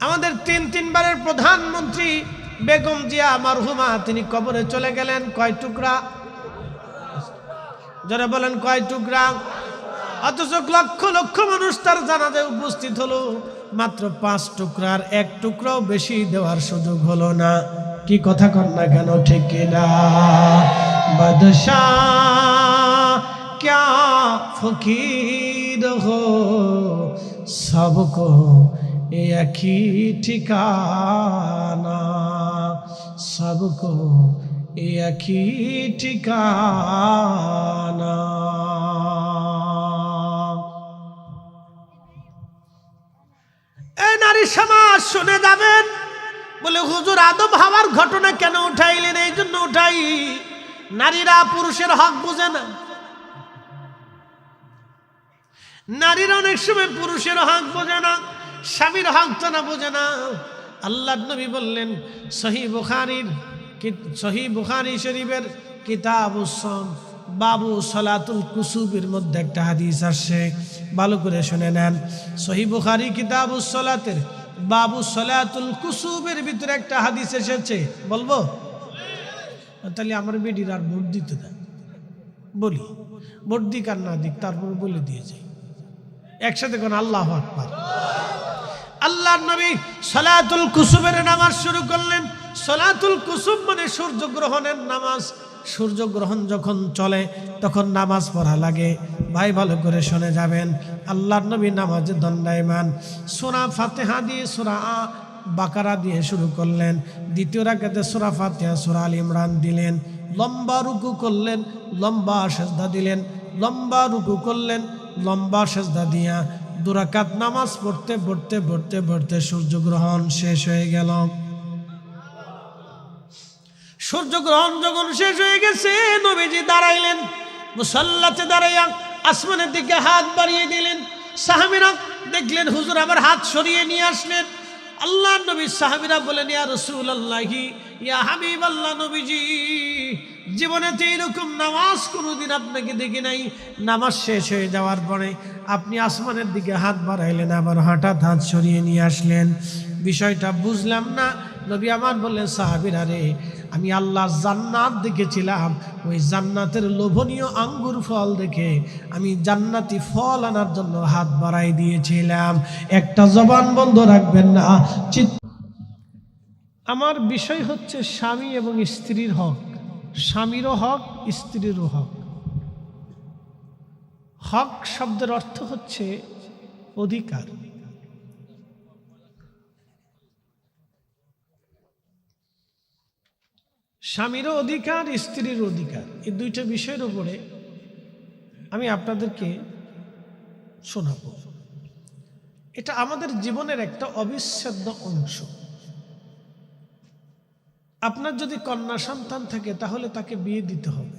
আমাদের তিন তিনবারের প্রধানমন্ত্রী বেগম জিয়া মারহুমা, তিনি কবরে চলে গেলেন। কয় টুকরা? যারা বলেন, কয় টুকরা? অথচ লক্ষ লক্ষ মানুষ তার জানাতে উপস্থিত হলো। মাত্র পাঁচ টুকরার এক টুকরাও বেশি দেওয়ার সুযোগ হলো না। কি কথা কর না কেন, ঠিক না? ক্যা ফকির হো সবক একই ঠিকানা, সবকো একই ঠিকানা। এ নারী সমাজ শুনে যাবেন, বলে হুজুর আদব হাওয়ার ঘটনা কেন উঠাইলেন, এই জন্য উঠাই। নারীরা পুরুষের হক বুঝে না। নারীরা অনেক সময় পুরুষের হক বোঝে না। স্বামীর হক তো না বোঝে না। আল্লাহ নবী বললেন, সহি বুখারির সহি বুখারি শরীফের কিতাব বাবু সলাতুল কুসুবের মধ্যে একটা হাদিস আসছে। ভালো করে শুনে নেন। সহি বুখারি কিতাব সলাতের বাবু সলাতুল কুসুবের ভিতরে একটা হাদিস এসেছে। বলব? তাহলে আমার বেডির আর ভোট দিতে দেন। বলি, ভোট দিক আর না দিক, তারপর বলে দিয়ে যাই। একসাথে কোন আল্লাহ আকবার। আল্লাহ নবী সলাতুল কুসুমের নামাজ শুরু করলেন। সলাতুল কুসুম মানে সূর্যগ্রহণের নামাজ। সূর্যগ্রহণ যখন চলে, তখন নামাজ পড়া লাগে। ভাই, ভালো করে শুনে যাবেন। আল্লাহ নবী নামাজে দণ্ডায়মান সোনা ফাতেহা দিয়ে সোরা বাকারা দিয়ে শুরু করলেন। দ্বিতীয় রাখাতে সোরা ফাতেহা, সোরা আল ইমরান দিলেন। লম্বা রুকু করলেন, লম্বা সেজদা দিলেন। লম্বা রুকু করলেন, লম্বা সেজদা দিয়া দুরাকাত নামাজ পড়তে পড়তে পড়তে পড়তে সূর্যগ্রহণ শেষ হয়ে গেল। সূর্যগ্রহণ যখন শেষ হয়ে গেছে, নবীজি দাঁড়াইলেন, মুসল্লাতে দাঁড়াইয়া আসমানের দিকে হাত বাড়িয়ে দিলেন। সাহাবিরা দেখলেন, হুজুর আবার হাত সরিয়ে নিয়ে আসলেন। আল্লাহ নবী সাহাবিরা বলেন, ইয়া রসুল আল্লাহি ইয়া হাবিব আল্লাহ নবীজি জীবনেতে এরকম নামাজ কোনোদিন আপনাকে দেখি নাই। নামাজ শেষ হয়ে যাওয়ার পরে আপনি আসমানের দিকে হাত বাড়াইলেন, আবার হঠাৎ হাত সরিয়ে নিয়ে আসলেন। বিষয়টা বুঝলাম না নবী আমার বললেন, সাহাবিরা রে, আমি আল্লাহ জান্নাত দেখেছিলাম। ওই জান্নাতের লোভনীয় আঙ্গুর ফল দেখে আমি জান্নাতি ফল আনার জন্য হাত বাড়াই দিয়েছিলাম। একটা জবান বন্ধ রাখবেন না। আমার বিষয় হচ্ছে স্বামী এবং স্ত্রীর হক। স্বামীরও হক, স্ত্রীরও হক। হক শব্দের অর্থ হচ্ছে অধিকার। স্বামীরও অধিকার স্ত্রীর অধিকার। এই দুইটা বিষয়ের উপরে আমি আপনাদেরকে শোনাব। এটা আমাদের জীবনের একটা অবিচ্ছেদ্য অংশ। আপনার যদি কন্যা সন্তান থাকে, তাহলে তাকে বিয়ে দিতে হবে।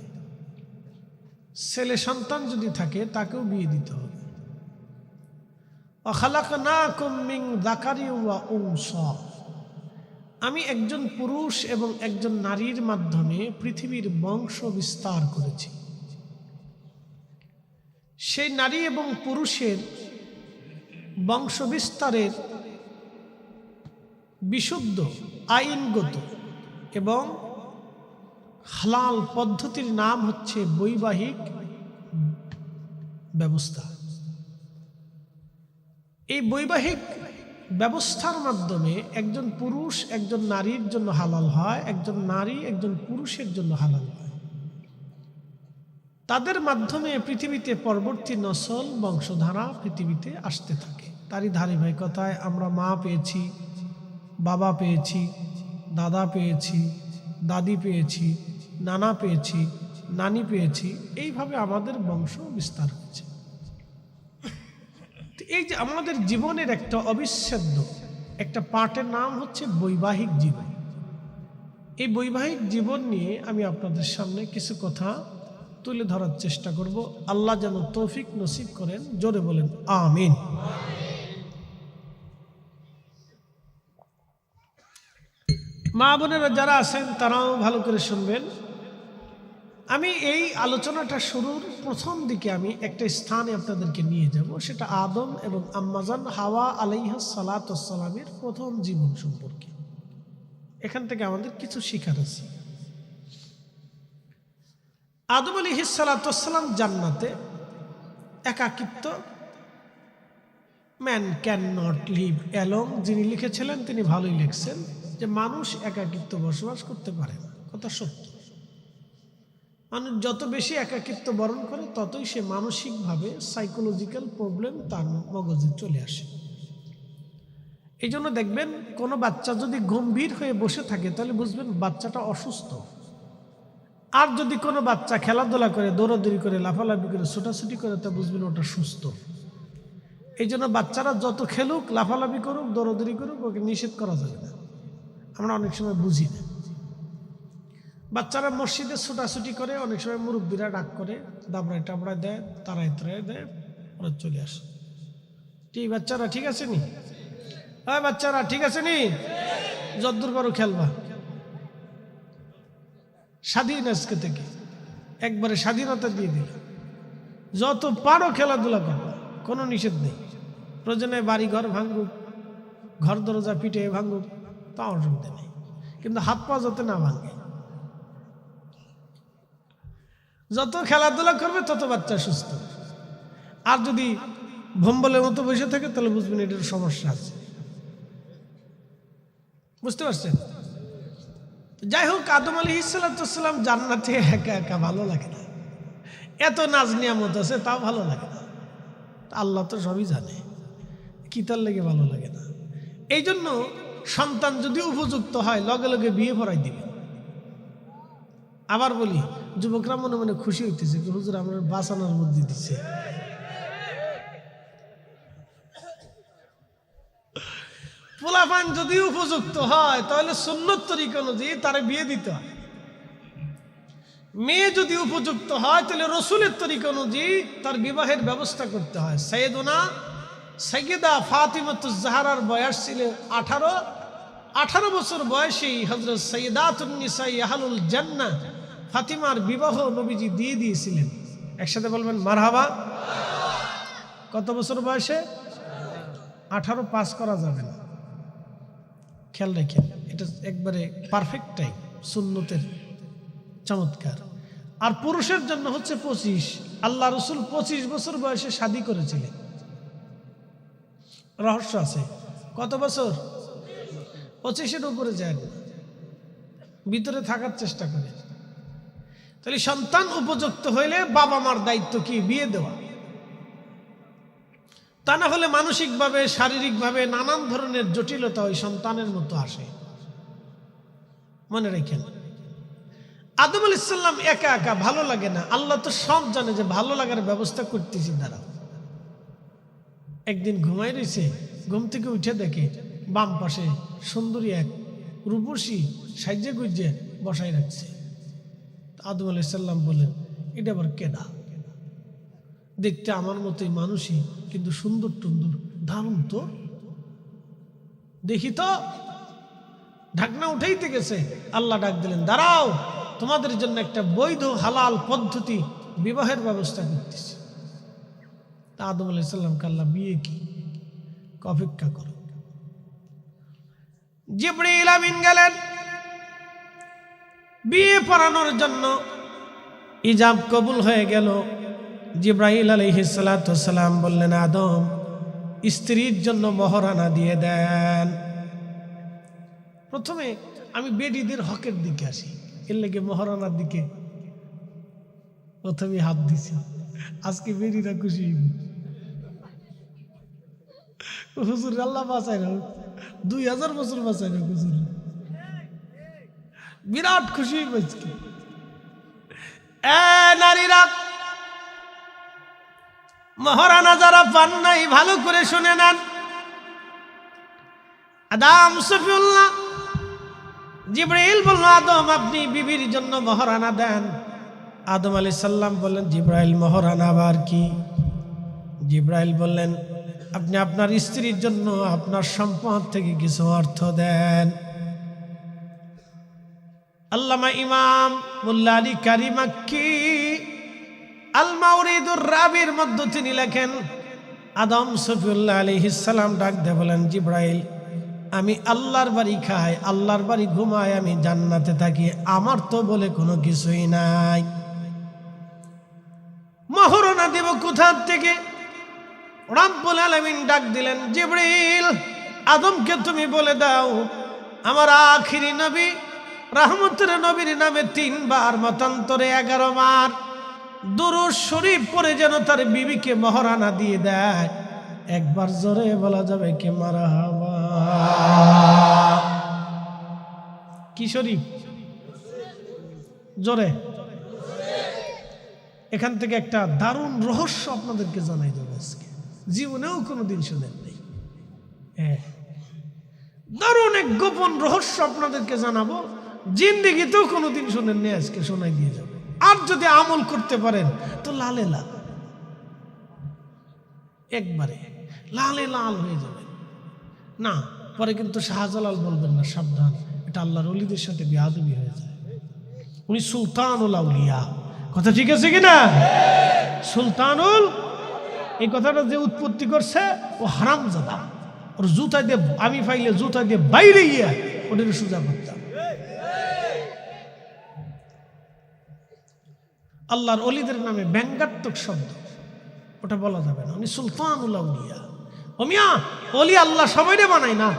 ছেলে সন্তান যদি থাকে, তাকেও বিয়ে দিতে হবে। অখালাক না মিন যাকারি ওয়া উনসা। আমি একজন পুরুষ এবং একজন নারীর মাধ্যমে পৃথিবীর বংশ বিস্তার করেছি। সেই নারী এবং পুরুষের বংশ বিস্তারের বিশুদ্ধ, আইনগত এবং হালাল পদ্ধতির নাম হচ্ছে বৈবাহিক ব্যবস্থা। এই বৈবাহিক ব্যবস্থার মাধ্যমে একজন পুরুষ একজন নারীর জন্য হালাল হয়, একজন নারী একজন পুরুষের জন্য হালাল হয়। তাদের মাধ্যমে পৃথিবীতে পরবর্তী নসল বংশধারা পৃথিবীতে আসতে থাকে। তারই ধারাবাহিকতায় আমরা মা পেয়েছি, বাবা পেয়েছি, দাদা পেয়েছি, দাদি পেয়েছি, নানা পেয়েছি, নানি পেয়েছি, এইভাবে আমাদের বংশ বিস্তার হয়েছে। এই যে আমাদের জীবনের একটা অবিচ্ছেদ্য, একটা পার্টের নাম হচ্ছে বৈবাহিক জীবন। এই বৈবাহিক জীবন নিয়ে আমি আপনাদের সামনে কিছু কথা তুলে ধরার চেষ্টা করব। আল্লাহ যেন তৌফিক নসিব করেন, জোরে বলেন, আমিন। মা বোনেরা যারা আছেন, তারাও ভালো করে শুনবেন। আমি এই আলোচনাটা শুরুর প্রথম দিকে আমি একটা স্থানে আপনাদেরকে নিয়ে যাব, সেটা আদম এবং আম্মাজান হাওয়া আলাইহা সালাতামের প্রথম জীবন সম্পর্কে। এখান থেকে আমাদের কিছু শিখার আছে। আদম আলী হিসালাতাম জান্নাতে একাকিত্ব man can not live along যিনি লিখেছিলেন, তিনি ভালোই লিখছেন যে, মানুষ একাকিত্ব বসবাস করতে পারে না। কথা সত্য। মানুষ যত বেশি একাকিত্ব বরণ করে, ততই সে মানসিকভাবে সাইকোলজিক্যাল প্রবলেম তার মগজে চলে আসে। এই জন্য দেখবেন, কোনো বাচ্চা যদি গম্ভীর হয়ে বসে থাকে, তাহলে বুঝবেন বাচ্চাটা অসুস্থ। আর যদি কোনো বাচ্চা খেলাধুলা করে, দৌড়াদৌড়ি করে, লাফালাফি করে, ছোটাছুটি করে, তা বুঝবেন ওটা সুস্থ। এই জন্য বাচ্চারা যত খেলুক, লাফালাফি করুক, দৌড়াদৌড়ি করুক, ওকে নিষেধ করা যাবে না। আমরা অনেক সময় বুঝি না। বাচ্চারা মসজিদে ছুটাছুটি করে, অনেক সময় মুরব্বীরা ডাক করে, দাবড়ায় টাবড়ায় দেয় তারাই তারাই দেয়, ওরা চলে আসে। ঠিক বাচ্চারা, ঠিক আছে নি? হ্যাঁ বাচ্চারা, ঠিক আছে নি? যদ্দূর পারো খেলবা। স্বাধীন আজকে থেকে। একবারে স্বাধীনতা দিয়ে দিল। যত পারো খেলাধুলা করবা, কোনো নিষেধ নেই। প্রয়োজনে বাড়ি ঘর ভাঙুক, ঘর দরজা পিঠে ভাঙুক তা অসুবিধা নেই। কিন্তু হাত পা যাতে না ভাঙে যত খেলাধুলা করবে, তত বাচ্চা সুস্থ। আর যদি ভম্বলের মতো বসে থাকে, তাহলে বুঝবেন এটার সমস্যা আছে। বুঝতে পারছেন? যাই হোক, আদম আলী ইসালাতাম জান্নাতে একা একা ভালো লাগে না। এত নাজ নিয়ামত আছে, তাও ভালো লাগে না। আল্লাহ তো সবই জানে, কি তার লেগে ভালো লাগে না। এই জন্য সন্তান যদি উপযুক্ত হয়, লগে লগে বিয়ে পড়াই দিবে আবার বলি, যুবকরা মনে মনে খুশি হইতেছে হুজুর আমার বাঁচানোর মধ্যে দিচ্ছে পোলাপান যদি উপযুক্ত হয়, তাহলে সুন্নত তরিকা অনুযায়ী তার বিয়ে দিতে হয়। মেয়ে যদি উপযুক্ত হয়, তাহলে রসুলের তরিকা অনুযায়ী তার বিবাহের ব্যবস্থা করতে হয়। সৈয়দনা সৈয়দা ফাতিমতুজাহারার বয়স ছিল আঠারো। আঠারো বছর বয়সী হজরত সৈয়দাতুন্নিসাই আহলুল জান্না ফাতিমার বিবাহ নবীজি দিয়ে দিয়েছিলেন। একসাথে বলবেন, মারহাবা। কত বছর বয়সে? আঠারো পাস করা যাবে না। খেয়াল রেখেন, এটা একবারে পারফেক্ট টাইম সুন্নতের চমৎকার। আর পুরুষের জন্য হচ্ছে পঁচিশ। আল্লাহ রসুল পঁচিশ বছর বয়সে শাদি করেছিলেন। রহস্য আছে। কত বছর? পঁচিশের উপরে যায় ভিতরে থাকার চেষ্টা করে তাহলে সন্তান উপযুক্ত হইলে বাবা মার দায়িত্ব কি? বিয়ে দেওয়া। তা না হলে মানসিকভাবে, শারীরিকভাবে নানান ধরনের জটিলতা ওই সন্তানের মতো আসে। মনে রেখেন। আদম আল ইসলাম একা একা ভালো লাগে না। আল্লাহ তো সব জানে যে ভালো লাগার ব্যবস্থা করতেছি, দাঁড়াও। একদিন ঘুমাই রয়েছে ঘুম থেকে উঠে দেখে বাম পাশে সুন্দরী এক রূপসী সাইজে গুজে বসাই রাখছে। আদম আলি সাল্লাম বললেন এটা আবার কেডা? দেখতে আমার মতোই মানুষই, কিন্তু সুন্দর টুন্দর, দারুণ তো। দেখি তো। ঢাকনা উঠাইতে গেছে। আল্লাহ ডাক দিলেন, দাঁড়াও, তোমাদের জন্য একটা বৈধ হালাল পদ্ধতি বিবাহের ব্যবস্থা করতেছি। তা আদম আলি সাল্লামকে আল্লাহ, বিয়ে কি? অপেক্ষা করো। জিবরিল আমিন গেলেন। বিয়ে পড়ানোর জন্য ইজাব কবুল হয়ে গেল। জিব্রাহিল আলহিসাল্লাম বললেন, আদম, স্ত্রীর জন্য মহরানা দিয়ে দেন। প্রথমে আমি বেডিদের হকের দিকে আসি, এর লেগে মহারানার দিকে প্রথমে হাত দিছি। আজকে বেডিরা খুশি হুজুর, আল্লাহ বাঁচাই না। দুই হাজার বছর বাঁচাই না হুজুর। বিরাট খুশি এ নারীরা, মহারানা যারা পান নাই, ভালো করে শুনে নেন। আদাম, সফিউল্লাহ জিব্রাইল বলল, আদম, আপনি বিবির জন্য মহারানা দেন। আদম আলী সাল্লাম বললেন, জিব্রাইল, মহারানা আবার কি? জিব্রাইল বললেন, আপনি আপনার স্ত্রীর জন্য আপনার সম্পদ থেকে কিছু অর্থ দেন। আল্লামা ইমাম মোল্লা আলী কারি মাক্কি আল মাউরিদুর রাবির মধ্যে তিনি লেখেন, আদম সফিউল্লাহ আলাইহিসসালাম ডাক দে বলেন, জিব্রাইল, আমি আল্লাহর বাড়ি খাই, আল্লাহর বাড়ি ঘুমাই, আমি জান্নাতে থাকি, আমার তো বলে কোনো কিছুই নাই। মহরণা দেব কোথার থেকে? রাব্বুল আলামিন ডাক দিলেন, জিব্রাইল, আদমকে তুমি বলে দাও, আমার আখিরি নবী রাহমতের নবীর নামে তিনবার মতান্তরে এগারো বার। দুরুজ শরীফ পরে যেন তার বিবিকে মহারানা দিয়ে দেয়। একবার জোরে বলা যাবে কে মারা কি শরীফ? জোরে। এখান থেকে একটা দারুণ রহস্য আপনাদেরকে জানাই দেবো আজকে। জীবনেও কোনো দিন শুনেন নেই। হ্যাঁ দারুণ এক গোপন রহস্য আপনাদেরকে জানাব। জিন্দিগিতেও কোনোদিন শোনেননি আজকে শোনাই দিয়ে যাব। আর যদি আমল করতে পারেন, তো লালে লাল। একবারে লালে লাল হয়ে যাবেন না, পরে কিন্তু শাহজালাল বলবেন না, সাবধান, এটা আল্লাহর অলিদের সাথে বিয়াদবি হয়ে যায়। উনি সুলতানুল আউলিয়া। কথা ঠিক আছে কিনা সুলতানুল, এই কথাটা যে উৎপত্তি করছে, ও হারাম জাদা ওর জুতা দিয়ে, আমি পাইলে জুতা দিয়ে বাইরে গিয়া ওদের সোজা করতাম। আল্লাহর অলিদের নামে ব্যঙ্গাত্মক শব্দ। ওটা বলা যাবে না। উনি সুলতানুল আউলিয়া। ওমিয়া অলি আল্লাহ সবাইরে বানায় না।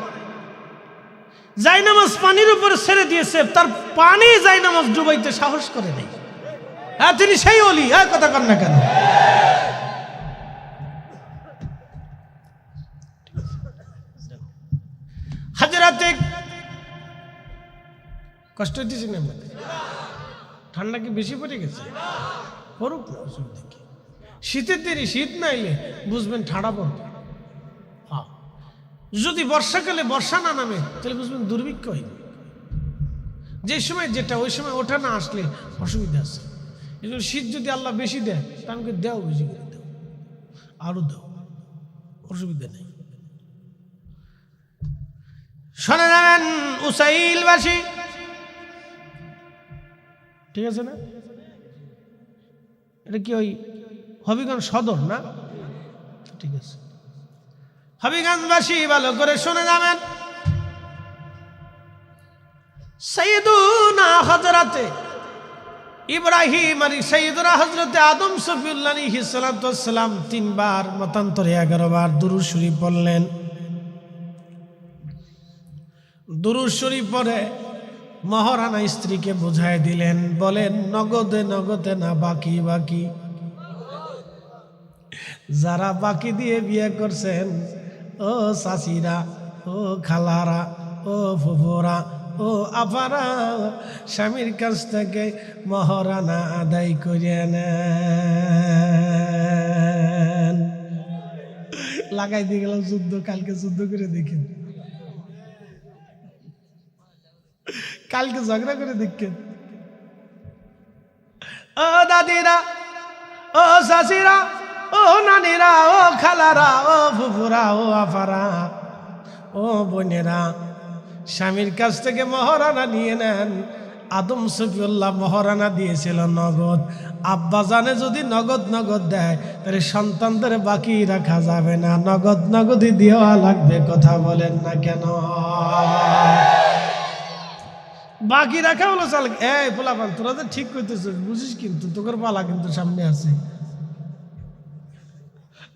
জাইনামাজ পানির উপরে ছেড়ে দিয়েছে, তার পানি জাইনামাজ ডুবাইতে সাহস করে নেই। হ্যাঁ তিনি সেই অলি হ্যাঁ কথা কর না কেন? হাজারাতে কষ্ট হইতেছে না আপনাদের? ঠান্ডা কি বেশি পড়ে গেছে? পড়ুক না কি শীতের দেরি, শীত না এলে বুঝবেন ঠাড়া পড়বে। হ্যাঁ। যদি বর্ষাকালে বর্ষা না নামে, তাহলে বুঝবেন দুর্ভিক্ষ হয়নি যে সময় যেটা, ওই সময় ওঠা না আসলে অসুবিধা আছে। এই শীত যদি আল্লাহ বেশি দেয়, তা আমাকে দেও বেশি করে দেও। আরও দাও। অসুবিধা নেই। শোনে নেবেন উসাইলবাসী। ঠিক আছে না? এটা কি ওই হবিগঞ্জ সদর না? ঠিক আছে। হবিগঞ্জবাসী ভালো করে শুনে যাবেন। সৈয়দুনা হজরতে ইব্রাহিম আলী সৈয়দুরা হজরতে আদম সফিউল্লাহ সালাম তিনবার মতান্তরে এগারো বার দুরুদ পড়লেন। দুরুদ শরীফ পরে মহারানা স্ত্রীকে বুঝাই দিলেন, বলেন, নগদে নগদে না, বাকি বাকি। যারা বাকি দিয়ে বিয়ে করছেন, ও চাষিরা ও খালারা, ও ফুফুরা, ও আপারা, স্বামীর কাছ থেকে মহারানা আদায় করে নেন। লাগাই দিয়ে গেলাম যুদ্ধ, কালকে যুদ্ধ করে দেখেন। কালকে ঝগড়া করে দেখেন। ও দাদিরা, ও শাশিরা ও নানিরা, ও খালারা, ও ফুফুরা, ও আফারা, ও বোনেরা, স্বামীর কাছ থেকে মহারানা নিয়ে নেন। আদম সফিউল্লাহ মহারানা দিয়েছিল নগদ। আব্বা জানে যদি নগদ নগদ দেয়, তাহলে সন্তানদের বাকি রাখা যাবে না। নগদ নগদই দেওয়া লাগবে, কথা বলেন না কেন? বাকি রাখা হলো চাল এই পোলাপান, তোরা তো ঠিক করতেছ বুঝিস কিন্তু তোকের পালা কিন্তু সামনে আছে।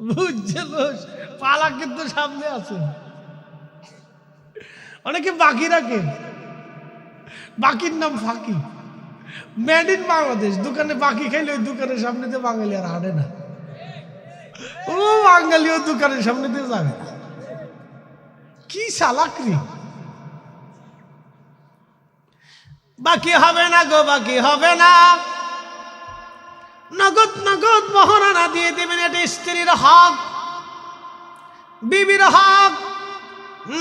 বুঝছিল পালা কিন্তু সামনে আছে। অনেকে বাকি রাখে। বাকির নাম ফাঁকি। মেড ইন বাংলাদেশ দোকানে বাকি খাইলে ওই দোকানের সামনে দিয়ে বাঙালি আর হাঁটে না। ও বাঙালি ওই দোকানের সামনে দিয়ে যাবে কি সালাকরি বাকি হবে না গো, বাকি হবে না। নগদ নগদ মহারানা দিয়ে দেবেন, এটা স্ত্রীর হক, বিবির হক,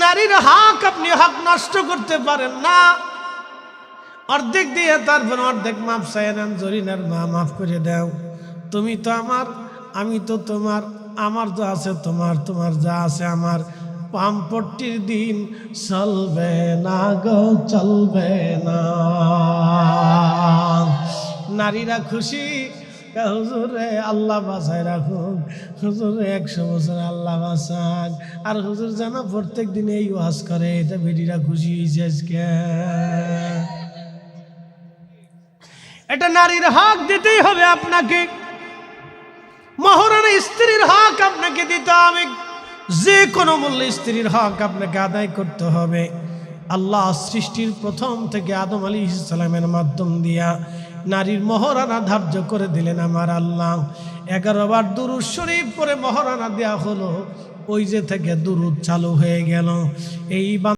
নারীর হক, আপনি হক নষ্ট করতে পারেন না। অর্ধেক দিয়ে তারপর অর্ধেক মাপ চাই নেন জরিনার মা মাফ করে দাও। তুমি তো আমার, আমি তো তোমার, আমার যা আছে তোমার তোমার যা আছে আমার। পাম্পট্টির দিন চলবে না গো, চলবে না। নারীরা খুশি, হুজুরে আল্লাহ বাসায় রাখুন, হুজুরে একশো বছর আল্লাহ বাসাক আর হুজুর যেন প্রত্যেক দিন এই ওয়াজ করে, এটা বেটিরা খুশি হয়েছে আজকে। এটা নারীর হক দিতেই হবে আপনাকে। মহারানা স্ত্রীর হক আপনাকে দিতে হবে। যে কোনো মূল্যে স্ত্রীর হক আপনাকে আদায় করতে হবে। আল্লাহ সৃষ্টির প্রথম থেকে আদম আলী ইসলামের মাধ্যম দিয়া নারীর মহরানা ধার্য করে দিলেন আমার আল্লাহ। এগারোবার দুরুদ শরীফ পরে মহারানা দেওয়া হলো, ওই যে থেকে দুরুদ চালু হয়ে গেল। এই